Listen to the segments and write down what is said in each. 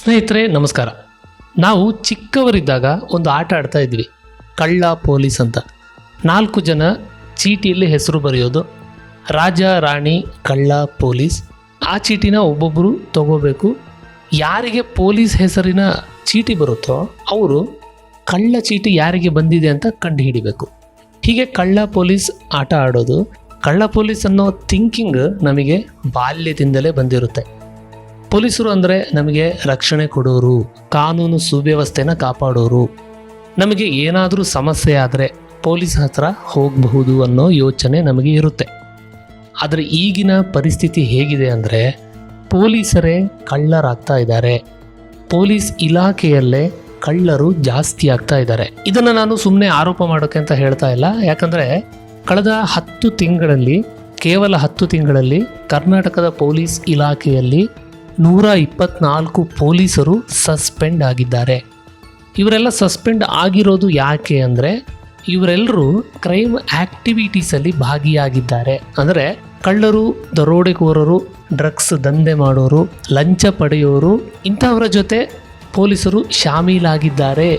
ಸ್ನೇಹಿತರೆ, ನಮಸ್ಕಾರ. ನಾವು ಚಿಕ್ಕವರಿದ್ದಾಗ ಒಂದು ಆಟ ಆಡ್ತಾ ಇದ್ವಿ. ಕಳ್ಳ ಪೊಲೀಸ್ ಅಂತ. ನಾಲ್ಕು ಜನ ಚೀಟಿಯಲ್ಲಿ ಹೆಸರು ಬರೆಯೋದು, ರಾಜ, ರಾಣಿ, ಕಳ್ಳ, ಪೊಲೀಸ್. ಆ ಚೀಟಿನ ಒಬ್ಬೊಬ್ಬರು ತಗೋಬೇಕು. ಯಾರಿಗೆ ಪೊಲೀಸ್ ಹೆಸರಿನ ಚೀಟಿ ಬರುತ್ತೋ ಅವರು ಕಳ್ಳ ಚೀಟಿ ಯಾರಿಗೆ ಬಂದಿದೆ ಅಂತ ಕಂಡು ಹಿಡಿಬೇಕು ಹೀಗೆ ಕಳ್ಳ ಪೊಲೀಸ್ ಆಟ ಆಡೋದು, ಕಳ್ಳ ಪೊಲೀಸ್ ಅನ್ನೋ ಥಿಂಕಿಂಗ್ ನಮಗೆ ಬಾಲ್ಯದಿಂದಲೇ ಬಂದಿರುತ್ತೆ. ಪೊಲೀಸರು ಅಂದರೆ ನಮಗೆ ರಕ್ಷಣೆ ಕೊಡೋರು, ಕಾನೂನು ಸುವ್ಯವಸ್ಥೆನ ಕಾಪಾಡೋರು. ನಮಗೆ ಏನಾದರೂ ಸಮಸ್ಯೆ ಆದರೆ ಪೊಲೀಸ್ ಹತ್ರ ಹೋಗಬಹುದು ಅನ್ನೋ ಯೋಚನೆ ನಮಗೆ ಇರುತ್ತೆ. ಆದರೆ ಈಗಿನ ಪರಿಸ್ಥಿತಿ ಹೇಗಿದೆ ಅಂದರೆ ಪೊಲೀಸರೇ ಕಳ್ಳರಾಗ್ತಾ ಇದ್ದಾರೆ. ಪೊಲೀಸ್ ಇಲಾಖೆಯಲ್ಲೇ ಕಳ್ಳರು ಜಾಸ್ತಿ ಆಗ್ತಾ ಇದ್ದಾರೆ. ಇದನ್ನು ನಾನು ಸುಮ್ಮನೆ ಆರೋಪ ಮಾಡೋಕೆ ಅಂತ ಹೇಳ್ತಾ ಇಲ್ಲ. ಯಾಕಂದರೆ ಕಳೆದ ಹತ್ತು ತಿಂಗಳಲ್ಲಿ, ಕೇವಲ ಹತ್ತು ತಿಂಗಳಲ್ಲಿ ಕರ್ನಾಟಕದ ಪೊಲೀಸ್ ಇಲಾಖೆಯಲ್ಲಿ ನೂರ ಇಪ್ಪತ್ನಾಲ್ಕು ಪೊಲೀಸರು ಸಸ್ಪೆಂಡ್ ಆಗಿದ್ದಾರೆ. ಇವರೆಲ್ಲ ಸಸ್ಪೆಂಡ್ ಆಗಿರೋದು ಯಾಕೆ ಅಂದರೆ, ಇವರೆಲ್ಲರೂ ಕ್ರೈಮ್ ಆ್ಯಕ್ಟಿವಿಟೀಸಲ್ಲಿ ಭಾಗಿಯಾಗಿದ್ದಾರೆ. ಅಂದರೆ ಕಳ್ಳರು, ದರೋಡೆಕೋರರು, ಡ್ರಗ್ಸ್ ದಂಧೆ ಮಾಡೋರು, ಲಂಚ ಪಡೆಯೋರು, ಇಂಥವರ ಜೊತೆ ಪೊಲೀಸರು ಶಾಮೀಲಾಗಿದ್ದಾರೆ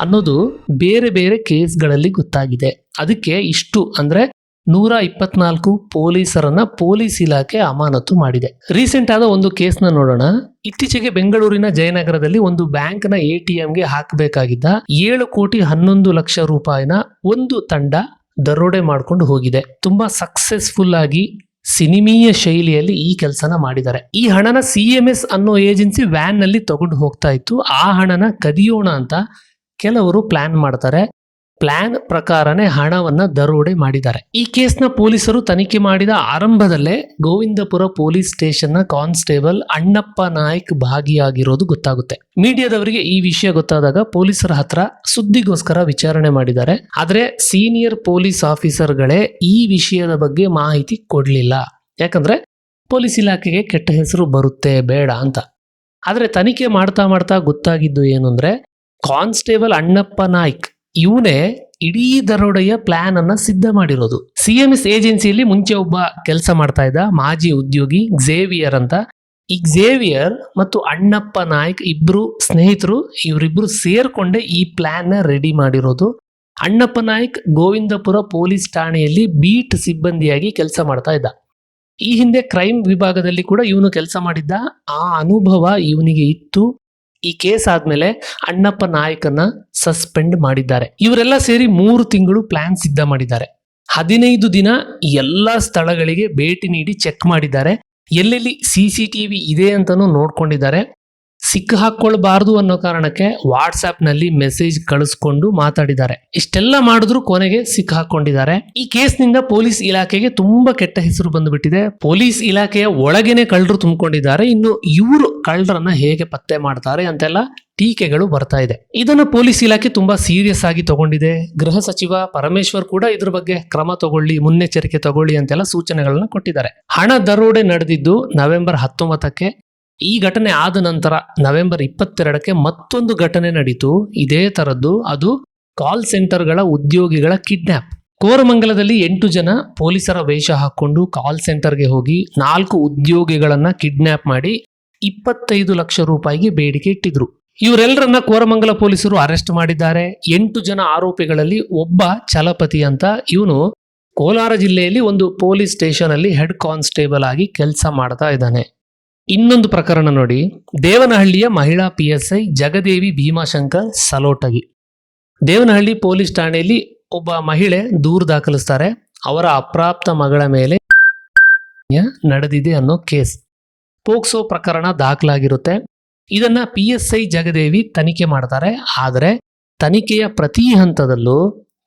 ಅನ್ನೋದು ಬೇರೆ ಬೇರೆ ಕೇಸ್ಗಳಲ್ಲಿ ಗೊತ್ತಾಗಿದೆ. ಅದಕ್ಕೆ ಇಷ್ಟು ಅಂದರೆ ನೂರ ಇಪ್ಪತ್ನಾಲ್ಕು ಪೊಲೀಸರನ್ನ ಪೊಲೀಸ್ ಇಲಾಖೆ ಅಮಾನತು ಮಾಡಿದೆ. ರೀಸೆಂಟ್ ಆದ ಒಂದು ಕೇಸ್ನ ನೋಡೋಣ. ಇತ್ತೀಚೆಗೆ ಬೆಂಗಳೂರಿನ ಜಯನಗರದಲ್ಲಿ ಒಂದು ಬ್ಯಾಂಕ್ನ ಎ ಟಿ ಎಂಗೆ ಹಾಕಬೇಕಾಗಿದ್ದ ಏಳು ಕೋಟಿ ಹನ್ನೊಂದು ಲಕ್ಷ ರೂಪಾಯಿನ ಒಂದು ತಂಡ ದರೋಡೆ ಮಾಡ್ಕೊಂಡು ಹೋಗಿದೆ. ತುಂಬಾ ಸಕ್ಸಸ್ಫುಲ್ ಆಗಿ ಸಿನಿಮೀಯ ಶೈಲಿಯಲ್ಲಿ ಈ ಕೆಲಸನ ಮಾಡಿದ್ದಾರೆ. ಈ ಹಣನ ಸಿ ಎಂ ಎಸ್ ಅನ್ನೋ ಏಜೆನ್ಸಿ ವ್ಯಾನ್ನಲ್ಲಿ ತಗೊಂಡು ಹೋಗ್ತಾ ಇತ್ತು. ಆ ಹಣನ ಕದಿಯೋಣ ಅಂತ ಕೆಲವರು ಪ್ಲಾನ್ ಮಾಡ್ತಾರೆ. ಪ್ಲಾನ್ ಪ್ರಕಾರನೇ ಹಣವನ್ನ ದರೋಡೆ ಮಾಡಿದ್ದಾರೆ. ಈ ಕೇಸ್ನ ಪೊಲೀಸರು ತನಿಖೆ ಮಾಡಿದ ಆರಂಭದಲ್ಲೇ ಗೋವಿಂದಪುರ ಪೊಲೀಸ್ ಸ್ಟೇಷನ್ನ ಕಾನ್ಸ್ಟೇಬಲ್ ಅಣ್ಣಪ್ಪ ನಾಯಕ್ ಭಾಗಿಯಾಗಿರೋದು ಗೊತ್ತಾಗುತ್ತೆ. ಮೀಡಿಯಾದವರಿಗೆ ಈ ವಿಷಯ ಗೊತ್ತಾದಾಗ ಪೊಲೀಸರ ಹತ್ರ ಸುದ್ದಿಗೋಸ್ಕರ ವಿಚಾರಣೆ ಮಾಡಿದ್ದಾರೆ. ಆದ್ರೆ ಸೀನಿಯರ್ ಪೊಲೀಸ್ ಆಫೀಸರ್ಗಳೇ ಈ ವಿಷಯದ ಬಗ್ಗೆ ಮಾಹಿತಿ ಕೊಡಲಿಲ್ಲ. ಯಾಕಂದ್ರೆ ಪೊಲೀಸ್ ಇಲಾಖೆಗೆ ಕೆಟ್ಟ ಹೆಸರು ಬರುತ್ತೆ, ಬೇಡ ಅಂತ. ಆದ್ರೆ ತನಿಖೆ ಮಾಡ್ತಾ ಮಾಡ್ತಾ ಗೊತ್ತಾಗಿದ್ದು ಏನು ಅಂದರೆ ಕಾನ್ಸ್ಟೇಬಲ್ ಅಣ್ಣಪ್ಪ ನಾಯ್ಕ್ ಇವನೇ ಇಡೀ ದರೋಡೆಯ ಪ್ಲಾನ್ ಅನ್ನ ಸಿದ್ಧ ಮಾಡಿರೋದು. ಸಿ ಎಂ ಎಸ್ ಏಜೆನ್ಸಿಯಲ್ಲಿ ಮುಂಚೆ ಒಬ್ಬ ಕೆಲಸ ಮಾಡ್ತಾ ಇದ್ದ ಮಾಜಿ ಉದ್ಯೋಗಿ ಝೇವಿಯರ್ ಅಂತ. ಈ ಝೇವಿಯರ್ ಮತ್ತು ಅಣ್ಣಪ್ಪ ನಾಯ್ಕ್ ಇಬ್ರು ಸ್ನೇಹಿತರು ಇವರಿಬ್ರು ಸೇರ್ಕೊಂಡೆ ಈ ಪ್ಲಾನ್ ರೆಡಿ ಮಾಡಿರೋದು. ಅಣ್ಣಪ್ಪ ನಾಯ್ಕ್ ಗೋವಿಂದಪುರ ಪೊಲೀಸ್ ಠಾಣೆಯಲ್ಲಿ ಬೀಟ್ ಸಿಬ್ಬಂದಿಯಾಗಿ ಕೆಲಸ ಮಾಡ್ತಾ ಇದ್ದ. ಈ ಹಿಂದೆ ಕ್ರೈಮ್ ವಿಭಾಗದಲ್ಲಿ ಕೂಡ ಇವನು ಕೆಲಸ ಮಾಡಿದ್ದ. ಆ ಅನುಭವ ಇವನಿಗೆ ಇತ್ತು. ಈ ಕೇಸ್ ಆದ್ಮೇಲೆ ಅಣ್ಣಪ್ಪ ನಾಯಕನ ಸಸ್ಪೆಂಡ್ ಮಾಡಿದ್ದಾರೆ. ಇವರೆಲ್ಲ ಸೇರಿ ಮೂರು ತಿಂಗಳು ಪ್ಲಾನ್ ಸಿದ್ಧ ಮಾಡಿದ್ದಾರೆ. ಹದಿನೈದು ದಿನ ಎಲ್ಲ ಸ್ಥಳಗಳಿಗೆ ಭೇಟಿ ನೀಡಿ ಚೆಕ್ ಮಾಡಿದ್ದಾರೆ. ಎಲ್ಲೆಲ್ಲಿ ಸಿ ಸಿ ಟಿವಿ ಇದೆ ಅಂತಾನೂ ನೋಡ್ಕೊಂಡಿದ್ದಾರೆ. ಸಿಕ್ಕ ಹಾಕೊಳ್ಬಾರ್ದು ಅನ್ನೋ ಕಾರಣಕ್ಕೆ ವಾಟ್ಸ್ಆಪ್ನಲ್ಲಿ ಮೆಸೇಜ್ ಕಳಿಸ್ಕೊಂಡು ಮಾತಾಡಿದ್ದಾರೆ. ಇಷ್ಟೆಲ್ಲ ಮಾಡಿದ್ರು ಕೊನೆಗೆ ಸಿಕ್ಕ ಹಾಕೊಂಡಿದ್ದಾರೆ ಈ ಕೇಸ್ನಿಂದ ಪೊಲೀಸ್ ಇಲಾಖೆಗೆ ತುಂಬಾ ಕೆಟ್ಟ ಹೆಸರು ಬಂದುಬಿಟ್ಟಿದೆ. ಪೊಲೀಸ್ ಇಲಾಖೆಯ ಒಳಗೇನೆ ಕಳ್ಳರು ತುಂಬಿಕೊಂಡಿದ್ದಾರೆ. ಇನ್ನು ಇವರು ಕಳ್ಳರನ್ನ ಹೇಗೆ ಪತ್ತೆ ಮಾಡ್ತಾರೆ ಅಂತೆಲ್ಲ ಟೀಕೆಗಳು ಬರ್ತಾ ಇದೆ. ಇದನ್ನು ಪೊಲೀಸ್ ಇಲಾಖೆ ತುಂಬಾ ಸೀರಿಯಸ್ ಆಗಿ ತಗೊಂಡಿದೆ. ಗೃಹ ಸಚಿವ ಪರಮೇಶ್ವರ್ ಕೂಡ ಇದ್ರ ಬಗ್ಗೆ ಕ್ರಮ ತಗೊಳ್ಳಿ, ಮುನ್ನೆಚ್ಚರಿಕೆ ತಗೊಳ್ಳಿ ಅಂತೆಲ್ಲ ಸೂಚನೆಗಳನ್ನ ಕೊಟ್ಟಿದ್ದಾರೆ. ಹಣ ದರೋಡೆ ನಡೆದಿದ್ದು ನವೆಂಬರ್ ಹತ್ತೊಂಬತ್ತಕ್ಕೆ ಈ ಘಟನೆ ಆದ ನಂತರ ನವೆಂಬರ್ ಇಪ್ಪತ್ತೆರಡಕ್ಕೆ ಮತ್ತೊಂದು ಘಟನೆ ನಡೀತು. ಇದೇ ತರದ್ದು ಅದು ಕಾಲ್ ಸೆಂಟರ್ಗಳ ಉದ್ಯೋಗಿಗಳ ಕಿಡ್ನಾಪ್ ಕೋರಮಂಗಲದಲ್ಲಿ ಎಂಟು ಜನ ಪೊಲೀಸರ ವೇಷ ಹಾಕೊಂಡು ಕಾಲ್ ಸೆಂಟರ್ಗೆ ಹೋಗಿ ನಾಲ್ಕು ಉದ್ಯೋಗಿಗಳನ್ನ ಕಿಡ್ನಾಪ್ ಮಾಡಿ ಇಪ್ಪತ್ತೈದು ಲಕ್ಷ ರೂಪಾಯಿಗೆ ಬೇಡಿಕೆ ಇಟ್ಟಿದ್ರು. ಇವರೆಲ್ಲರನ್ನ ಕೋರಮಂಗಲ ಪೊಲೀಸರು ಅರೆಸ್ಟ್ ಮಾಡಿದ್ದಾರೆ. ಎಂಟು ಜನ ಆರೋಪಿಗಳಲ್ಲಿ ಒಬ್ಬ ಚಲಪತಿ ಅಂತ ಇವನು ಕೋಲಾರ ಜಿಲ್ಲೆಯಲ್ಲಿ ಒಂದು ಪೊಲೀಸ್ ಸ್ಟೇಷನ್ ಅಲ್ಲಿ ಹೆಡ್ ಕಾನ್ಸ್ಟೇಬಲ್ ಆಗಿ ಕೆಲಸ ಮಾಡ್ತಾ ಇದ್ದಾನೆ. ಇನ್ನೊಂದು ಪ್ರಕರಣ ನೋಡಿ. ದೇವನಹಳ್ಳಿಯ ಮಹಿಳಾ P S I Jagadevi Bhimashankar Salotagi. Devanahalli police ಠಾಣೆಯಲ್ಲಿ ಒಬ್ಬ ಮಹಿಳೆ ದೂರು ದಾಖಲಿಸ್ತಾರೆ. ಅವರ ಅಪ್ರಾಪ್ತ ಮಗಳ ಮೇಲೆ ನಡೆದಿದೆ ಅನ್ನೋ ಕೇಸ್. ಪೋಕ್ಸೋ ಪ್ರಕರಣ ದಾಖಲಾಗಿರುತ್ತೆ. ಇದನ್ನ ಪಿ ಎಸ್ ಐ ಜಗದೇವಿ ತನಿಖೆ ಮಾಡ್ತಾರೆ. ಆದರೆ ತನಿಖೆಯ ಪ್ರತಿ ಹಂತದಲ್ಲೂ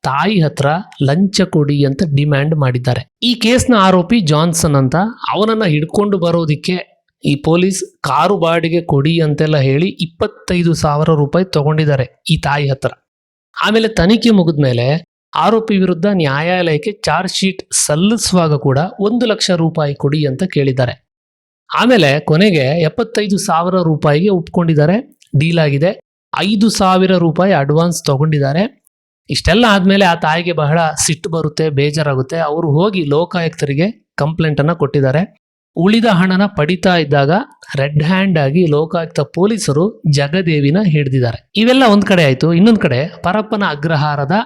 ತಾಯಿ ಹತ್ರ ಲಂಚ ಕೊಡಿ ಅಂತ ಡಿಮ್ಯಾಂಡ್ ಮಾಡಿದ್ದಾರೆ. ಈ ಕೇಸ್ನ ಆರೋಪಿ ಜಾನ್ಸನ್ ಅಂತ ಅವನನ್ನ ಹಿಡ್ಕೊಂಡು ಬರೋದಿಕ್ಕೆ ಈ ಪೊಲೀಸ್ ಕಾರು ಬಾಡಿಗೆ ಕೊಡಿ ಅಂತೆಲ್ಲ ಹೇಳಿ ಇಪ್ಪತ್ತೈದು ಸಾವಿರ ರೂಪಾಯಿ ತಗೊಂಡಿದ್ದಾರೆ ಈ ತಾಯಿ ಹತ್ರ. ಆಮೇಲೆ ತನಿಖೆ ಮುಗಿದ್ಮೇಲೆ ಆರೋಪಿ ವಿರುದ್ಧ ನ್ಯಾಯಾಲಯಕ್ಕೆ ಚಾರ್ಜ್ ಶೀಟ್ ಸಲ್ಲಿಸುವಾಗ ಕೂಡ ಒಂದು ಲಕ್ಷ ರೂಪಾಯಿ ಕೊಡಿ ಅಂತ ಕೇಳಿದ್ದಾರೆ. ಆಮೇಲೆ ಕೊನೆಗೆ ಎಪ್ಪತ್ತೈದು ಸಾವಿರ ರೂಪಾಯಿಗೆ ಒಪ್ಕೊಂಡಿದ್ದಾರೆ, ಡೀಲ್ ಆಗಿದೆ. ಐದು ಸಾವಿರ ರೂಪಾಯಿ ಅಡ್ವಾನ್ಸ್ ತಗೊಂಡಿದ್ದಾರೆ. ಇಷ್ಟೆಲ್ಲ ಆದಮೇಲೆ ಆ ತಾಯಿಗೆ ಬಹಳ ಸಿಟ್ಟು ಬರುತ್ತೆ, ಬೇಜಾರಾಗುತ್ತೆ. ಅವರು ಹೋಗಿ ಲೋಕಾಯುಕ್ತರಿಗೆ ಕಂಪ್ಲೇಂಟ್ ಅನ್ನ ಕೊಟ್ಟಿದ್ದಾರೆ. ಉಳಿದ ಹಣನ ಪಡಿತಾ ಇದ್ದಾಗ ರೆಡ್ ಹ್ಯಾಂಡ್ ಆಗಿ ಲೋಕಾಯುಕ್ತ ಪೊಲೀಸರು ಜಗದೇವಿನ ಹಿಡಿದಿದ್ದಾರೆ. ಇವೆಲ್ಲ ಒಂದ್ ಕಡೆ ಆಯ್ತು, ಇನ್ನೊಂದ್ ಕಡೆ ಪರಪ್ಪನ ಅಗ್ರಹಾರದ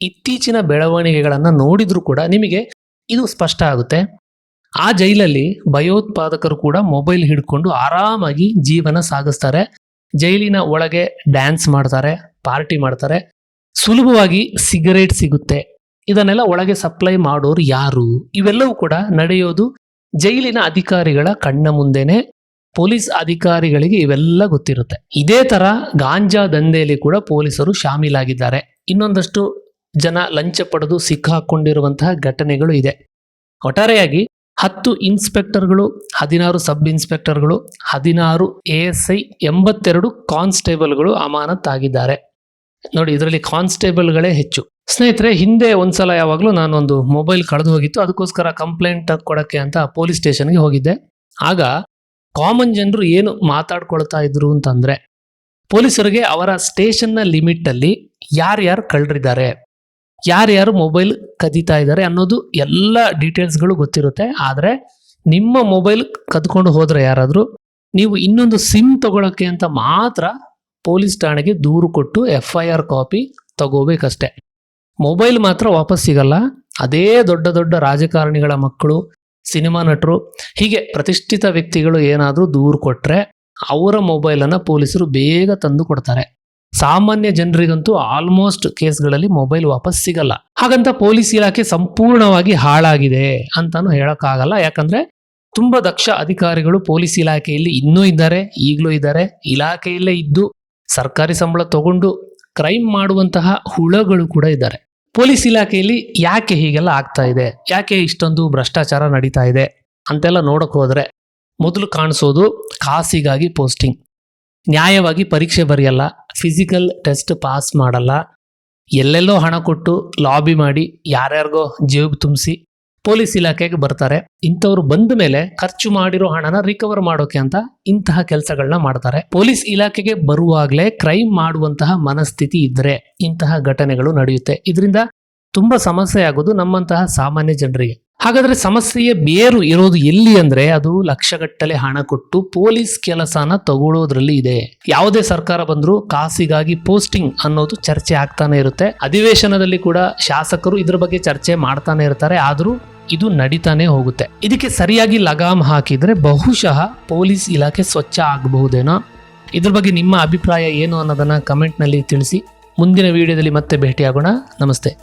ಇತ್ತೀಚಿನ ಬೆಳವಣಿಗೆಗಳನ್ನ ನೋಡಿದ್ರು ಕೂಡ ನಿಮಗೆ ಇದು ಸ್ಪಷ್ಟ ಆಗುತ್ತೆ. ಆ ಜೈಲಲ್ಲಿ ಭಯೋತ್ಪಾದಕರು ಕೂಡ ಮೊಬೈಲ್ ಹಿಡ್ಕೊಂಡು ಆರಾಮಾಗಿ ಜೀವನ ಸಾಗಿಸ್ತಾರೆ. ಜೈಲಿನ ಒಳಗೆ ಡ್ಯಾನ್ಸ್ ಮಾಡ್ತಾರೆ, ಪಾರ್ಟಿ ಮಾಡ್ತಾರೆ. ಸುಲಭವಾಗಿ ಸಿಗರೇಟ್ ಸಿಗುತ್ತೆ. ಇದನ್ನೆಲ್ಲ ಒಳಗೆ ಸಪ್ಲೈ ಮಾಡೋರು ಯಾರು? ಇವೆಲ್ಲವೂ ಕೂಡ ನಡೆಯೋದು ಜೈಲಿನ ಅಧಿಕಾರಿಗಳ ಕಣ್ಣ ಮುಂದೆನೆ ಪೊಲೀಸ್ ಅಧಿಕಾರಿಗಳಿಗೆ ಇವೆಲ್ಲ ಗೊತ್ತಿರುತ್ತೆ. ಇದೇ ತರ ಗಾಂಜಾ ದಂಧೆಯಲ್ಲಿ ಕೂಡ ಪೊಲೀಸರು ಶಾಮೀಲಾಗಿದ್ದಾರೆ. ಇನ್ನೊಂದಷ್ಟು ಜನ ಲಂಚ ಪಡೆದು ಸಿಕ್ಕಾಕೊಂಡಿರುವಂತಹ ಘಟನೆಗಳು ಇದೆ. ಒಟ್ಟಾರೆಯಾಗಿ ಹತ್ತು ಇನ್ಸ್ಪೆಕ್ಟರ್ಗಳು, ಹದಿನಾರು ಸಬ್ ಇನ್ಸ್ಪೆಕ್ಟರ್ಗಳು ಹದಿನಾರು ಎ ಎಸ್ ಐ ಎಂಬತ್ತೆರಡು ಕಾನ್ಸ್ಟೇಬಲ್ಗಳು ಅಮಾನತಾಗಿದ್ದಾರೆ. ನೋಡಿ, ಇದರಲ್ಲಿ ಕಾನ್ಸ್ಟೇಬಲ್ಗಳೇ ಹೆಚ್ಚು. ಸ್ನೇಹಿತರೆ, ಹಿಂದೆ ಒಂದ್ಸಲ ಯಾವಾಗಲೂ ನಾನೊಂದು ಮೊಬೈಲ್ ಕಳೆದು ಹೋಗಿತ್ತು. ಅದಕ್ಕೋಸ್ಕರ ಕಂಪ್ಲೇಂಟ್ ಕೊಡಕ್ಕೆ ಅಂತ ಪೊಲೀಸ್ ಸ್ಟೇಷನ್ಗೆ ಹೋಗಿದ್ದೆ. ಆಗ ಕಾಮನ್ ಜನರು ಏನು ಮಾತಾಡ್ಕೊಳ್ತಾ ಇದ್ರು ಅಂತಂದ್ರೆ, ಪೊಲೀಸರಿಗೆ ಅವರ ಸ್ಟೇಷನ್ನ ಲಿಮಿಟ್ ಅಲ್ಲಿ ಯಾರ್ಯಾರು ಕಳ್ರಿದ್ದಾರೆ ಯಾರ್ಯಾರು ಮೊಬೈಲ್ ಕದೀತಾ ಇದ್ದಾರೆ ಅನ್ನೋದು ಎಲ್ಲ ಡೀಟೇಲ್ಸ್ಗಳು ಗೊತ್ತಿರುತ್ತೆ. ಆದರೆ, ನಿಮ್ಮ ಮೊಬೈಲ್ ಕದ್ಕೊಂಡು ಹೋದರೆ ಯಾರಾದರೂ, ನೀವು ಇನ್ನೊಂದು ಸಿಮ್ ತಗೊಳಕ್ಕೆ ಅಂತ ಮಾತ್ರ ಪೊಲೀಸ್ ಠಾಣೆಗೆ ದೂರು ಕೊಟ್ಟು ಎಫ್ ಐ ಆರ್ ಕಾಪಿ ತಗೋಬೇಕಷ್ಟೆ. ಮೊಬೈಲ್ ಮಾತ್ರ ವಾಪಸ್ ಸಿಗಲ್ಲ. ಅದೇ ದೊಡ್ಡ ದೊಡ್ಡ ರಾಜಕಾರಣಿಗಳ ಮಕ್ಕಳು, ಸಿನಿಮಾ ನಟರು, ಹೀಗೆ ಪ್ರತಿಷ್ಠಿತ ವ್ಯಕ್ತಿಗಳು ಏನಾದರೂ ದೂರು ಕೊಟ್ಟರೆ ಅವರ ಮೊಬೈಲನ್ನು ಪೊಲೀಸರು ಬೇಗ ತಂದು ಕೊಡ್ತಾರೆ. ಸಾಮಾನ್ಯ ಜನರಿಗಂತೂ ಆಲ್ಮೋಸ್ಟ್ ಕೇಸ್ಗಳಲ್ಲಿ ಮೊಬೈಲ್ ವಾಪಸ್ ಸಿಗಲ್ಲ. ಹಾಗಂತ ಪೊಲೀಸ್ ಇಲಾಖೆ ಸಂಪೂರ್ಣವಾಗಿ ಹಾಳಾಗಿದೆ ಅಂತಾನು ಹೇಳೋಕ್ಕಾಗಲ್ಲ. ಯಾಕಂದ್ರೆ ತುಂಬಾ ದಕ್ಷ ಅಧಿಕಾರಿಗಳು ಪೊಲೀಸ್ ಇಲಾಖೆಯಲ್ಲಿ ಇನ್ನೂ ಇದ್ದಾರೆ, ಈಗಲೂ ಇದ್ದಾರೆ, ಇಲಾಖೆಯಲ್ಲೇ ಇದ್ದು ಸರ್ಕಾರಿ ಸಂಬಳ ತಗೊಂಡು ಕ್ರೈಮ್ ಮಾಡುವಂತಹ ಹುಳಗಳು ಕೂಡ ಇದ್ದಾರೆ. ಪೊಲೀಸ್ ಇಲಾಖೆಯಲ್ಲಿ ಯಾಕೆ ಹೀಗೆಲ್ಲ ಆಗ್ತಾ ಇದೆ? ಯಾಕೆ ಇಷ್ಟೊಂದು ಭ್ರಷ್ಟಾಚಾರ ನಡೀತಾ ಇದೆ? ಅಂತೆಲ್ಲ ನೋಡಕ್ ಹೋದ್ರೆ ಮೊದಲು ಕಾಣಿಸೋದು ಕಾಸಿಗಾಗಿ ಪೋಸ್ಟಿಂಗ್. ನ್ಯಾಯವಾಗಿ ಪರೀಕ್ಷೆ ಬರೆಯಲ್ಲ, ಫಿಸಿಕಲ್ ಟೆಸ್ಟ್ ಪಾಸ್ ಮಾಡಲ್ಲ, ಎಲ್ಲೆಲ್ಲೋ ಹಣ ಕೊಟ್ಟು ಲಾಬಿ ಮಾಡಿ ಯಾರ್ಯಾರಿಗೋ ಜೇಬು ತುಂಬಿಸಿ ಪೊಲೀಸ್ ಇಲಾಖೆಗೆ ಬರ್ತಾರೆ. ಇಂಥವ್ರು ಬಂದ ಮೇಲೆ ಖರ್ಚು ಮಾಡಿರೋ ಹಣನ ರಿಕವರ್ ಮಾಡೋಕೆ ಅಂತ ಇಂತಹ ಕೆಲಸಗಳನ್ನ ಮಾಡ್ತಾರೆ. ಪೊಲೀಸ್ ಇಲಾಖೆಗೆ ಬರುವಾಗಲೇ ಕ್ರೈಮ್ ಮಾಡುವಂತಹ ಮನಸ್ಥಿತಿ ಇದ್ರೆ ಇಂತಹ ಘಟನೆಗಳು ನಡೆಯುತ್ತೆ. ಇದರಿಂದ ತುಂಬಾ ಸಮಸ್ಯೆ ಆಗೋದು ನಮ್ಮಂತಹ ಸಾಮಾನ್ಯ ಜನರಿಗೆ. ಹಾಗಾದ್ರೆ ಸಮಸ್ಯೆಯ ಬೇರು ಇರೋದು ಎಲ್ಲಿ ಅಂದ್ರೆ ಅದು ಲಕ್ಷಗಟ್ಟಲೆ ಹಣ ಕೊಟ್ಟು ಪೊಲೀಸ್ ಕೆಲಸನ ತಗೊಳ್ಳೋದ್ರಲ್ಲಿ ಇದೆ. ಯಾವುದೇ ಸರ್ಕಾರ ಬಂದರೂ ಕಾಸಿಗಾಗಿ ಪೋಸ್ಟಿಂಗ್ ಅನ್ನೋದು ಚರ್ಚೆ ಆಗ್ತಾನೆ ಇರುತ್ತೆ. ಅಧಿವೇಶನದಲ್ಲಿ ಕೂಡ ಶಾಸಕರು ಇದ್ರ ಬಗ್ಗೆ ಚರ್ಚೆ ಮಾಡ್ತಾನೆ ಇರ್ತಾರೆ. ಆದರೂ ಇದು ನಡೀತಾನೆ ಹೋಗುತ್ತೆ. ಇದಕ್ಕೆ ಸರಿಯಾಗಿ ಲಗಾಮ್ ಹಾಕಿದ್ರೆ ಬಹುಶಃ ಪೊಲೀಸ್ ಇಲಾಖೆ ಸ್ವಚ್ಛ ಆಗಬಹುದೇನೋ? ಇದ್ರ ಬಗ್ಗೆ ನಿಮ್ಮ ಅಭಿಪ್ರಾಯ ಏನು ಅನ್ನೋದನ್ನ ಕಮೆಂಟ್ನಲ್ಲಿ ತಿಳಿಸಿ. ಮುಂದಿನ ವಿಡಿಯೋದಲ್ಲಿ ಮತ್ತೆ ಭೇಟಿಯಾಗೋಣ. ನಮಸ್ತೆ.